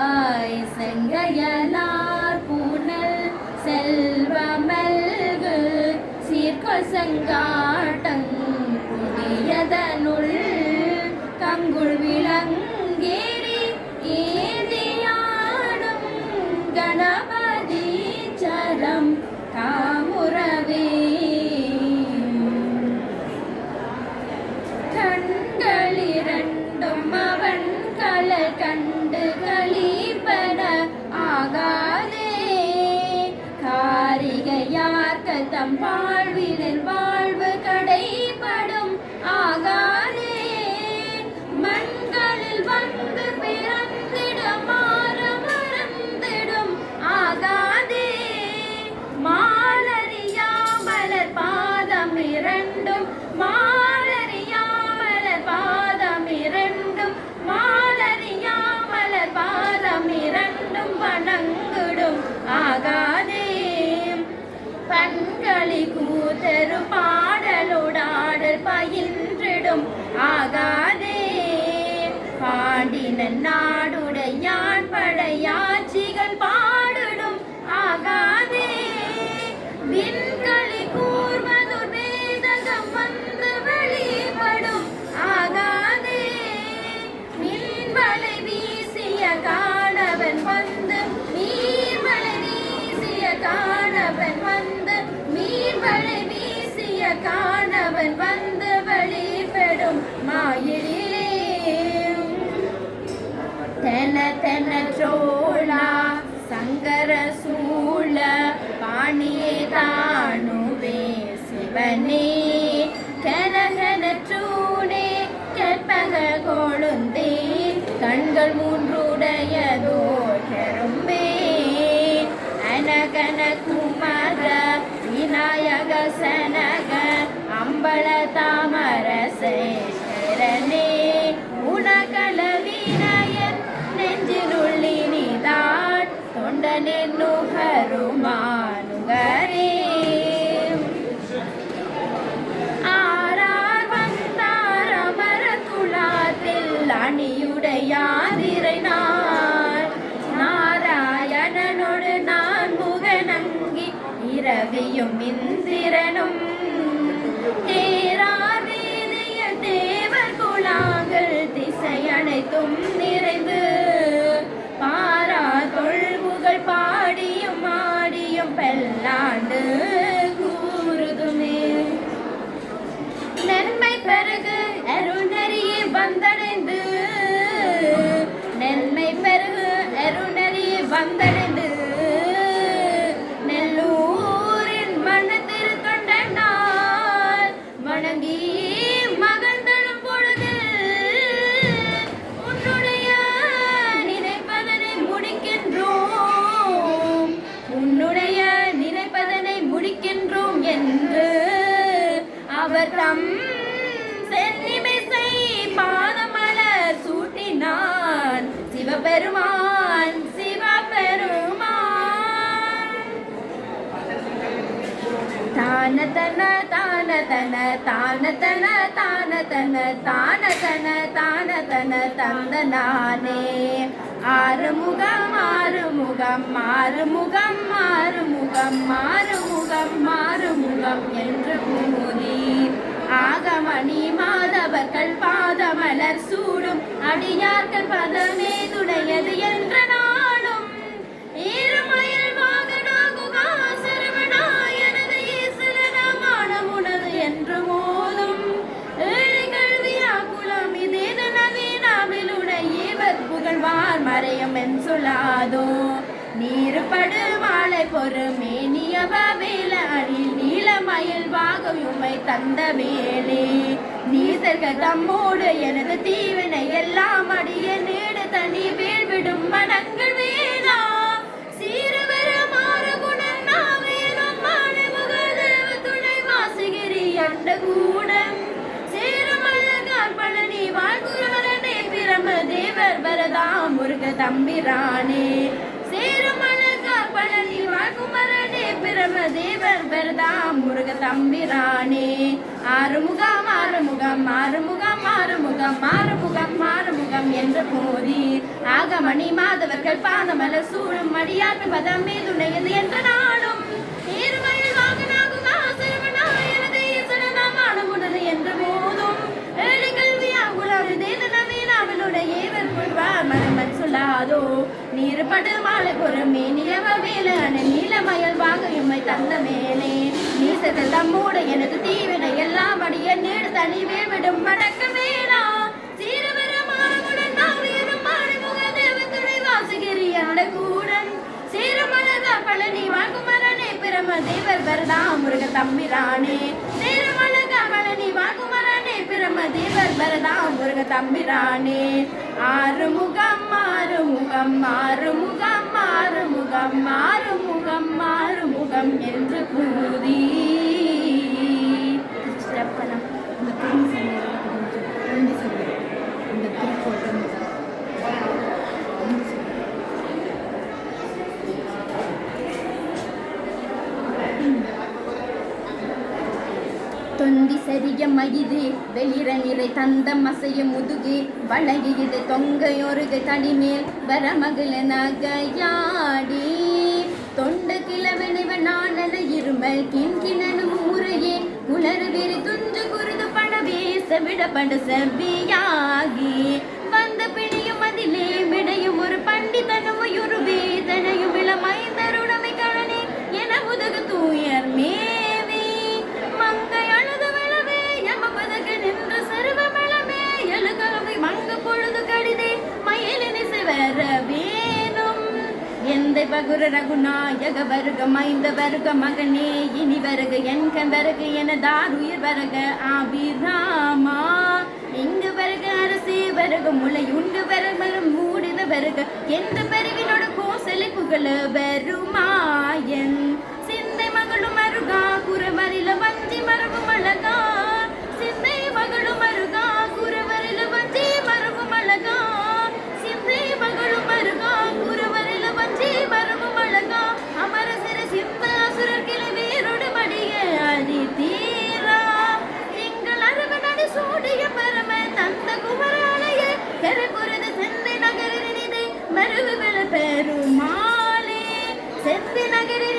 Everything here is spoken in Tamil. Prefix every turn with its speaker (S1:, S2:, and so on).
S1: ஆய் செங்கையலார் பூனல் செல்வமல்கு சீர்கொள் செங்காட்டங் புதியதனுள் கங்குள் விளங்கேறி ஏதியாடும் கணவன் கண்டு கழிப்பன ஆகாதே. காரிகையார் தம் பாடின நாடுடையான் படையாட்சிகள் பாடுடும் ஆகாதே. விண்களி கூர்வதுர் வேதகம் வந்து வெளிப்படும் ஆகாதே. மின்வலை வீசிய காணவன் வந்து நீர்மலை வீசிய காணவன் வந்து நீர்மலை வீசிய காணவன் வந்து தென சோழா சங்கர சூழ பாணியே தானுவே சிவனே. கரகன சூடே கற்பக கொழுந்தே கண்கள் மூன்றுடையதோ கரும்பே. அனகன குமர விநாயக சனக அம்பள தாமரசே. நன்மை பெருகு அருணரியே வந்தடைந்து. நன்மை பெருகு அருணரியே வந்தடை அவர் தம் சென்னிமிசை பாதமலர் சூட்டினான் சிவபெருமான் சிவபெருமான். தான தன தான தன தான தன தான தன தான தன தான தன தந்த நானே ஆறுமுகம் ஆறுமுகம் ஆறுமுகம் ஆறுமுகம் ஆறுமுகம் ஆறுமுகம் மாதவர்கள் பாதமலர் சூடும். அடியார்கள் பதமே துடையது என்ற நாளும். ஈரமயில் வாகனா குகா சரவணா எனது ஈஸ்வரனமான உனது என்று மோதும். ஏழைகள் வியாக்குலம் இதேன நவீனாவிலுடைய புகழ்வார் மறையும் என் சொல்லாதோ. நீருபடு மாலை வேல அணில் நீலமயில் தந்த வேலே நீசர்கள் தம்மோடு எனது தீவினை எல்லாம் அடிய நீடு தனி வீழ்விடும் மனங்கள் வேணா. சீரவர மாறுகுணம் நாவேலும் மாணமுக தேவ துணை வாசகிரி அண்ட கூடம். சேரமழகார் பழனி வாழ்குரவரனே பிரம தேவர் வரதாம் முருக தம்பிரானே பிரம தேவர் பெருதாம் முருக தம்பிரானே ஆறுமுகம் ஆறுமுகம் ஆறுமுகம் ஆறுமுகம் ஆறுமுகம் ஆறுமுகம் என்ற போதி. ஆகமணி மாதவர்கள் பாதமல சூழும் மடியாட்டு பதம் மீதுணையது என்ற நாளும் ஏறுமயில் என்று போதும். ஏழை கல்வியாகுலாறு தேதனவீனாவிலுடைய மாலை பொறுமே நிலவ வேலன எம்மை தந்த மேலே நீசத்தில் தம்மூட எனது தீவினை எல்லாம் அடிய நீடு தனிவே விடும் மடக்க வேணா சீரவர நாவியரும் மாறிமுக தேவத்துறை வாசுகிரியான கூடன். சீரமலதா பழனி வாக்குமரனே பிரம தேவர் பரதா முருக தம்பிரானே. சீரமலதா பழனி வாக்குமரனே பிரம தேவர் பரதா முருக தம்பிரானே. ஆறு முகம் மாறு முகம் மாறு முகம் ஆறுமுகம் ஆறுமுகம் ஆறுமுகம் ஆறுமுகம். ஆறுமுகம் என்று கூறி திருச்சிற்றப்பலம்
S2: இந்த பெண் சமையல் ரெண்டு சமையல் இந்த திருக்கோட்டம்
S1: தொந்தி சரிய மகிது வெளிர நிறை தந்த மசைய முதுகு வளகியது தொங்கையொருகு தடிமேல் வர மகள நகையாடி தொண்ட கிழவனிவ நாணல இருமல் கிண்கிணனும் முறையே உலர துஞ்சு குருது பட வீச பட செவ்வியாகி. வந்த பிணியும் அதிலே விடையும் ஒரு பண்டிதனும் ஒரு வேதனையும் இளமைந்தருடமை கழனே என முதுகு தூயர் மேவி. மங்கை அழுது விழவே எம பதகு நின்று சிறுவ மிளமே எழுகலவை மங்கு பொழுது கடிதே மயிலினி சிவரவே. எந்த ரகுநாயக வருக மைந்த வருக மகனே இனி வருக என் கண் வருக என உயிர் வருக ஆபிராமா இங்கு வருக அரசே வருக முளை உண்டு வருமலும் மூடித வருக எந்த பெருவினோட கோசலை புகழ வருமாயன். சிந்தை மகளும் அருகா குறவரில வஞ்சி மரபு மழகா quiere